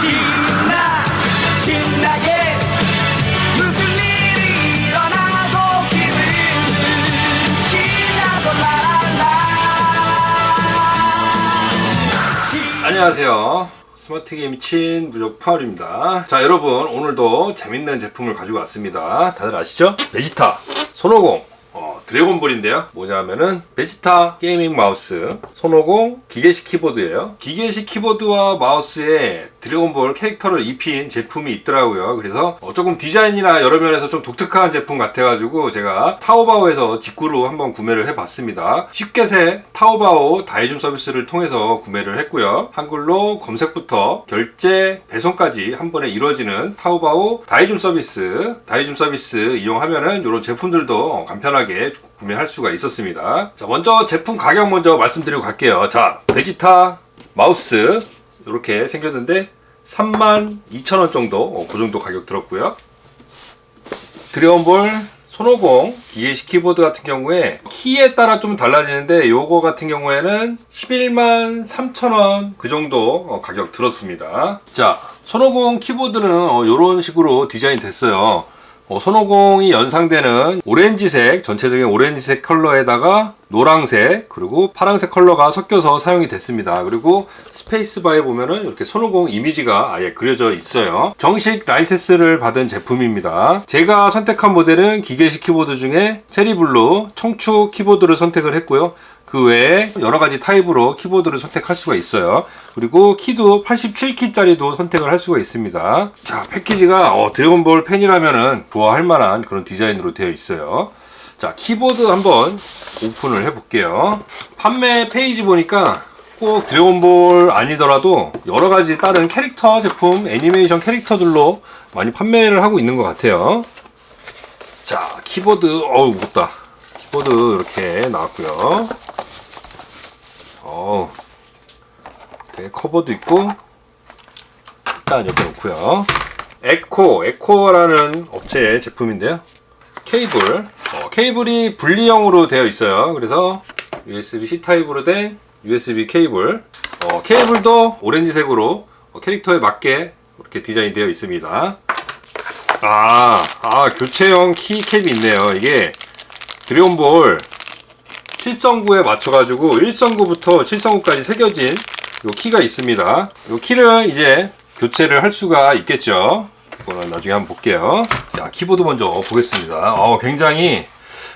신나 신나게 무슨 일이 일어나도 기분은 신나서 신나 안녕하세요. 스마트 게임 친 무적 푸알입니다. 자, 여러분 오늘도 재밌는 제품을 가지고 왔습니다. 다들 아시죠? 베지타 손오공 어, 드래곤볼인데요. 뭐냐면은 베지타 게이밍 마우스 손오공 기계식 키보드예요. 기계식 키보드와 마우스에 드래곤볼 캐릭터를 입힌 제품이 있더라고요. 그래서 어, 조금 디자인이나 여러 면에서 좀 독특한 제품 같아가지고 제가 타오바오에서 직구로 한번 구매를 해봤습니다. 쉽게 새 타오바오 다이줌 서비스를 통해서 구매를 했고요. 한글로 검색부터 결제, 배송까지 한 번에 이루어지는 타오바오 다이줌 서비스, 다이줌 서비스 이용하면은 이런 제품들도 간편하게 구매할 수가 있었습니다. 자, 먼저 제품 가격 먼저 말씀드리고 갈게요. 자, 베지타 마우스 이렇게 생겼는데 32,000원 정도 어, 그 정도 가격 들었고요. 드래곤볼 손오공 기계식 키보드 같은 경우에 키에 따라 좀 달라지는데 요거 같은 경우에는 11만 3천원 그 정도 어, 가격 들었습니다. 자, 손오공 키보드는 이런 식으로 디자인 됐어요. 어, 손오공이 연상되는 오렌지색, 전체적인 오렌지색 컬러에다가 노랑색, 그리고 파랑색 컬러가 섞여서 사용이 됐습니다. 그리고 스페이스바에 보면은 이렇게 손오공 이미지가 아예 그려져 있어요. 정식 라이센스를 받은 제품입니다. 제가 선택한 모델은 기계식 키보드 중에 체리블루 청축 키보드를 선택을 했고요. 그 외에 여러 가지 타입으로 키보드를 선택할 수가 있어요. 그리고 키도 87키짜리도 선택을 할 수가 있습니다. 자, 패키지가 어, 드래곤볼 팬이라면은 좋아할 만한 그런 디자인으로 되어 있어요. 자, 키보드 한번 오픈을 해볼게요. 판매 페이지 보니까 꼭 드래곤볼 아니더라도 여러 가지 다른 캐릭터 제품, 애니메이션 캐릭터들로 많이 판매를 하고 있는 것 같아요. 자, 키보드, 어우, 무겁다. 키보드 이렇게 나왔고요. 어우, 이렇게 커버도 있고, 일단 옆에 놓고요. 에코, 에코라는 업체의 제품인데요. 케이블, 어, 케이블이 분리형으로 되어 있어요. 그래서 USB-C 타입으로 된 USB 케이블, 어, 케이블도 오렌지색으로 어, 캐릭터에 맞게 이렇게 디자인 되어 있습니다. 아, 아, 교체형 키캡이 있네요. 이게 드래곤볼 7성구에 맞춰가지고 1성구부터 7성구까지 새겨진 요 키가 있습니다. 요 키를 이제 교체를 할 수가 있겠죠. 이거는 나중에 한번 볼게요. 자, 키보드 먼저 보겠습니다. 어, 굉장히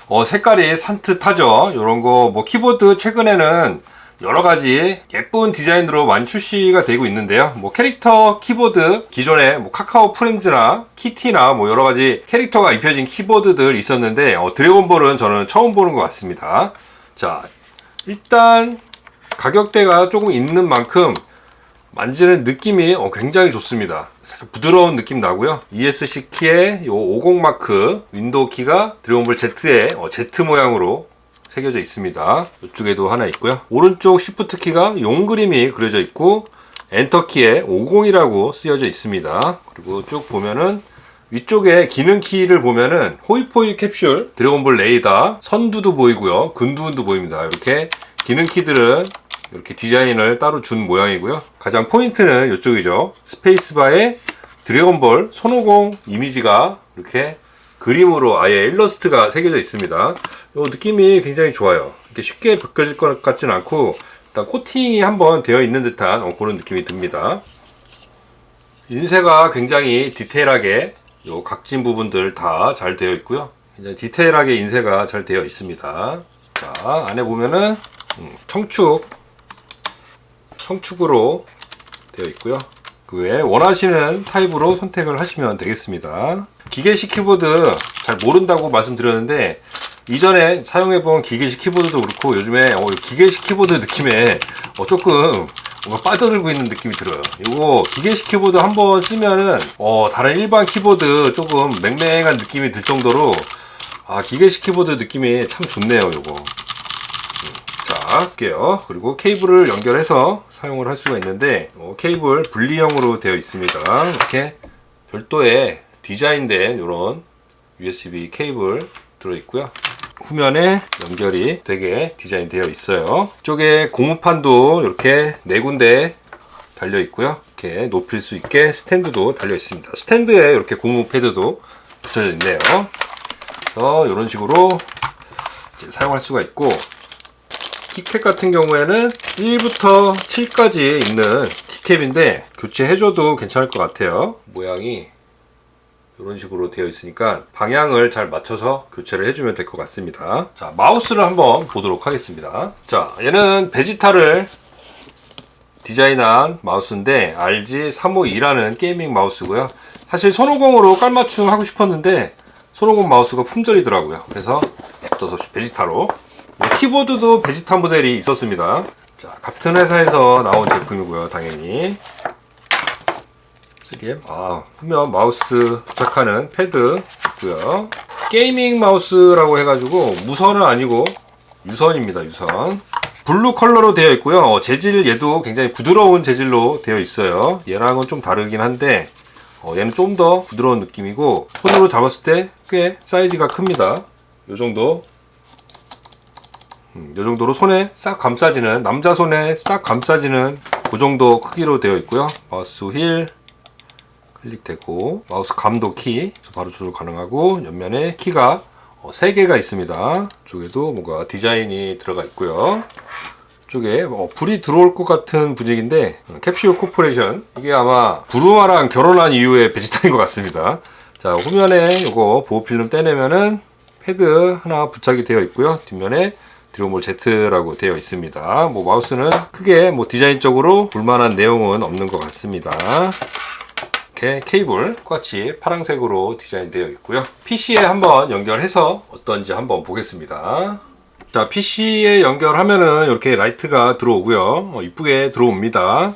어, 색깔이 산뜻하죠. 요런 거, 뭐, 키보드 최근에는 여러 가지 예쁜 디자인으로 많이 출시가 되고 있는데요. 뭐, 캐릭터 키보드, 기존에 뭐, 카카오 프렌즈나 키티나 뭐, 여러 가지 캐릭터가 입혀진 키보드들 있었는데, 어, 드래곤볼은 저는 처음 보는 것 같습니다. 자, 일단, 가격대가 조금 있는 만큼, 만지는 느낌이 어, 굉장히 좋습니다. 부드러운 느낌 나고요. ESC 키에 요 50 마크 윈도우 키가 드래곤볼 Z의 어, Z 모양으로 새겨져 있습니다. 이쪽에도 하나 있고요. 오른쪽 Shift 키가 용 그림이 그려져 있고 엔터 키에 50이라고 쓰여져 있습니다. 그리고 쭉 보면은 위쪽에 기능 키를 보면은 호이포이 캡슐, 드래곤볼 레이더, 선두도 보이고요. 근두운도 보입니다. 이렇게 기능 키들은 이렇게 디자인을 따로 준 모양이고요. 가장 포인트는 이쪽이죠. 스페이스바에 드래곤볼 손오공 이미지가 이렇게 그림으로 아예 일러스트가 새겨져 있습니다. 이 느낌이 굉장히 좋아요. 이렇게 쉽게 벗겨질 것 같지는 않고 일단 코팅이 한번 되어 있는 듯한 어, 그런 느낌이 듭니다. 인쇄가 굉장히 디테일하게 요 각진 부분들 다 잘 되어 있고요. 굉장히 디테일하게 인쇄가 잘 되어 있습니다. 자 안에 보면은 음, 청축 청축으로 되어 있고요. 그 외에 원하시는 타입으로 선택을 하시면 되겠습니다. 기계식 키보드 잘 모른다고 말씀드렸는데 이전에 사용해본 기계식 키보드도 그렇고 요즘에 어, 기계식 키보드 느낌에 어, 조금 뭔가 빠져들고 있는 느낌이 들어요. 이거 기계식 키보드 한 번 쓰면은 어, 다른 일반 키보드 조금 맹맹한 느낌이 들 정도로 아, 기계식 키보드 느낌이 참 좋네요. 요거. 자, 할게요. 그리고 케이블을 연결해서 사용을 할 수가 있는데 어, 케이블 분리형으로 되어 있습니다. 이렇게 별도의 디자인된 이런 USB 케이블 들어 있고요. 후면에 연결이 되게 디자인 되어 있어요. 쪽에 고무판도 이렇게 네 군데 달려 있고요. 이렇게 높일 수 있게 스탠드도 달려 있습니다. 스탠드에 이렇게 고무 패드도 붙여져 있네요. 그래서 이런 식으로 사용할 수가 있고 키캡 같은 경우에는 1부터 7까지 있는 키캡인데 교체해줘도 괜찮을 것 같아요. 모양이 이런 식으로 되어 있으니까 방향을 잘 맞춰서 교체를 해주면 될 것 같습니다. 자, 마우스를 한번 보도록 하겠습니다. 자, 얘는 베지타를 디자인한 마우스인데 RG352라는 게이밍 마우스고요. 사실 손오공으로 깔맞춤 하고 싶었는데 손오공 마우스가 품절이더라고요. 그래서 어쩌서 베지타로 키보드도 베지타 모델이 있었습니다. 자, 같은 회사에서 나온 제품이고요. 당연히 3M. 아, 후면 마우스 부착하는 패드 있고요. 게이밍 마우스라고 해가지고 무선은 아니고 유선입니다. 유선. 블루 컬러로 되어 있고요. 어, 재질 얘도 굉장히 부드러운 재질로 되어 있어요. 얘랑은 좀 다르긴 한데 어, 얘는 좀 더 부드러운 느낌이고 손으로 잡았을 때 꽤 사이즈가 큽니다. 요 정도. 음, 요 정도로 손에 싹 감싸지는 남자 손에 싹 감싸지는 그 정도 크기로 되어 있고요. 마우스 휠 클릭되고 마우스 감도 키 바로 조절 가능하고 옆면에 키가 3개가 있습니다. 쪽에도 뭔가 디자인이 들어가 있고요. 쪽에 어, 불이 들어올 것 같은 분위기인데 어, 캡슐 코퍼레이션 이게 아마 브루마랑 결혼한 이후에 베지타인 것 같습니다. 자 후면에 이거 보호 필름 떼내면은 패드 하나 부착이 되어 있고요. 뒷면에 드래곤볼 Z라고 되어 있습니다. 뭐 마우스는 크게 뭐 디자인적으로 볼만한 내용은 없는 것 같습니다. 이렇게 케이블 똑같이 파란색으로 디자인되어 있고요. PC에 한번 연결해서 어떤지 한번 보겠습니다. 자, PC에 연결하면은 이렇게 라이트가 들어오고요. 어, 이쁘게 들어옵니다.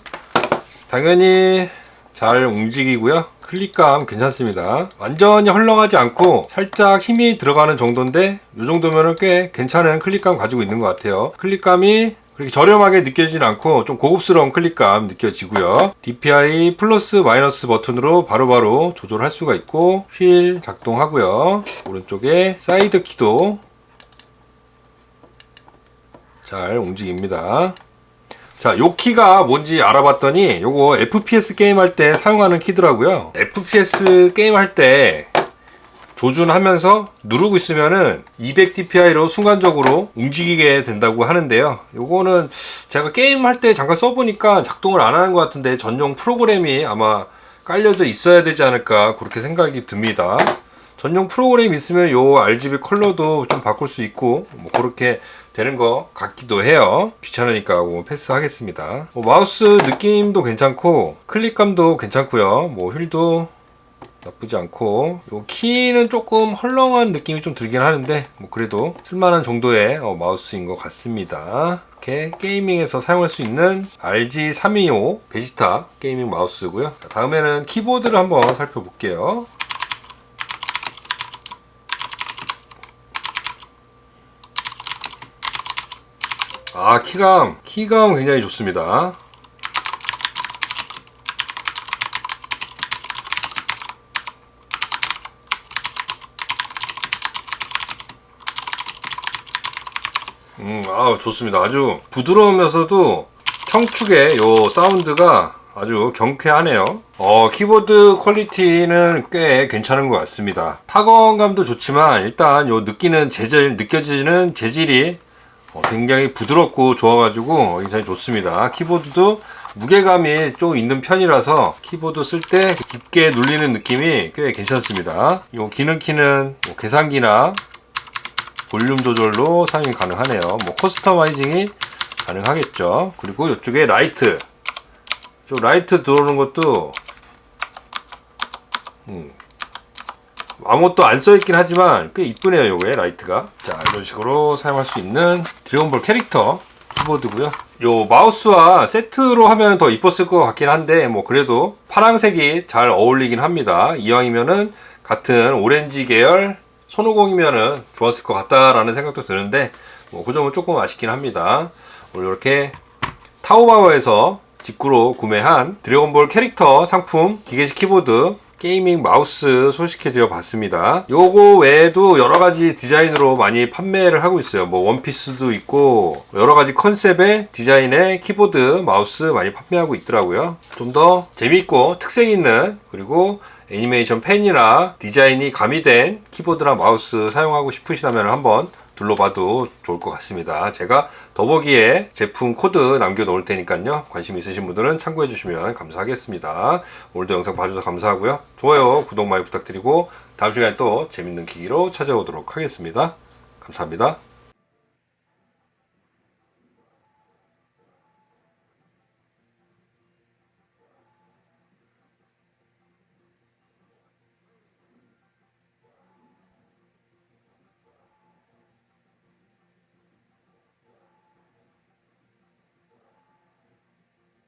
당연히 잘 움직이고요. 클릭감 괜찮습니다. 완전히 헐렁하지 않고 살짝 힘이 들어가는 정도인데 이 정도면은 꽤 괜찮은 클릭감 가지고 있는 것 같아요. 클릭감이 그렇게 저렴하게 느껴지진 않고 좀 고급스러운 클릭감 느껴지고요. DPI 플러스 마이너스 버튼으로 바로 바로 조절할 수가 있고 휠 작동하고요. 오른쪽에 사이드 키도 잘 움직입니다. 자, 요 키가 뭔지 알아봤더니 요거 FPS 게임 할 때 사용하는 키더라고요. FPS 게임 할 때 조준하면서 누르고 있으면은 200dpi로 순간적으로 움직이게 된다고 하는데요. 요거는 제가 게임 할 때 잠깐 써보니까 작동을 안 하는 것 같은데 전용 프로그램이 아마 깔려져 있어야 되지 않을까 그렇게 생각이 듭니다. 전용 프로그램 있으면 요 RGB 컬러도 좀 바꿀 수 있고 뭐 그렇게 되는 것 같기도 해요. 귀찮으니까 뭐 패스하겠습니다. 뭐 마우스 느낌도 괜찮고 클릭감도 괜찮고요. 뭐 휠도 나쁘지 않고 요 키는 조금 헐렁한 느낌이 좀 들긴 하는데 뭐 그래도 쓸만한 정도의 어, 마우스인 것 같습니다. 이렇게 게이밍에서 사용할 수 있는 RG325 베지타 게이밍 마우스고요. 자, 다음에는 키보드를 한번 살펴볼게요. 아 키감 키감 굉장히 좋습니다 음, 아 좋습니다. 아주 부드러우면서도 청축의 요 사운드가 아주 경쾌하네요. 어, 키보드 퀄리티는 꽤 괜찮은 것 같습니다. 타건감도 좋지만 일단 요 느끼는 재질, 느껴지는 재질이 어, 굉장히 부드럽고 좋아가지고 굉장히 좋습니다. 키보드도 무게감이 좀 있는 편이라서 키보드 쓸 때 깊게 눌리는 느낌이 꽤 괜찮습니다. 이 기능 키는 뭐 계산기나 볼륨 조절로 사용이 가능하네요. 뭐 커스터마이징이 가능하겠죠. 그리고 이쪽에 라이트. 저 라이트 들어오는 것도 음, 아무것도 안 써있긴 하지만 꽤 이쁘네요 요게 라이트가 자 이런 식으로 사용할 수 있는 드래곤볼 캐릭터 키보드고요 요 마우스와 세트로 하면 더 이뻤을 것 같긴 한데 뭐 그래도 파란색이 잘 어울리긴 합니다 이왕이면은 같은 오렌지 계열 손오공이면은 좋았을 것 같다라는 생각도 드는데 뭐 그 점은 조금 아쉽긴 합니다 오늘 이렇게 타오바오에서 직구로 구매한 드래곤볼 캐릭터 상품 기계식 키보드 게이밍 마우스 소식해 드려 봤습니다. 요거 외에도 여러 가지 디자인으로 많이 판매를 하고 있어요. 뭐 원피스도 있고 여러 가지 컨셉의 디자인의 키보드 마우스 많이 판매하고 있더라고요. 좀 더 재미있고 특색 있는 그리고 애니메이션 펜이나 디자인이 가미된 키보드나 마우스 사용하고 싶으시다면 한번 둘러봐도 좋을 것 같습니다. 제가 더보기에 제품 코드 남겨 놓을 테니까요. 관심 있으신 분들은 참고해 주시면 감사하겠습니다. 오늘도 영상 봐주셔서 감사하고요. 좋아요, 구독 많이 부탁드리고 다음 시간에 또 재밌는 기기로 찾아오도록 하겠습니다. 감사합니다.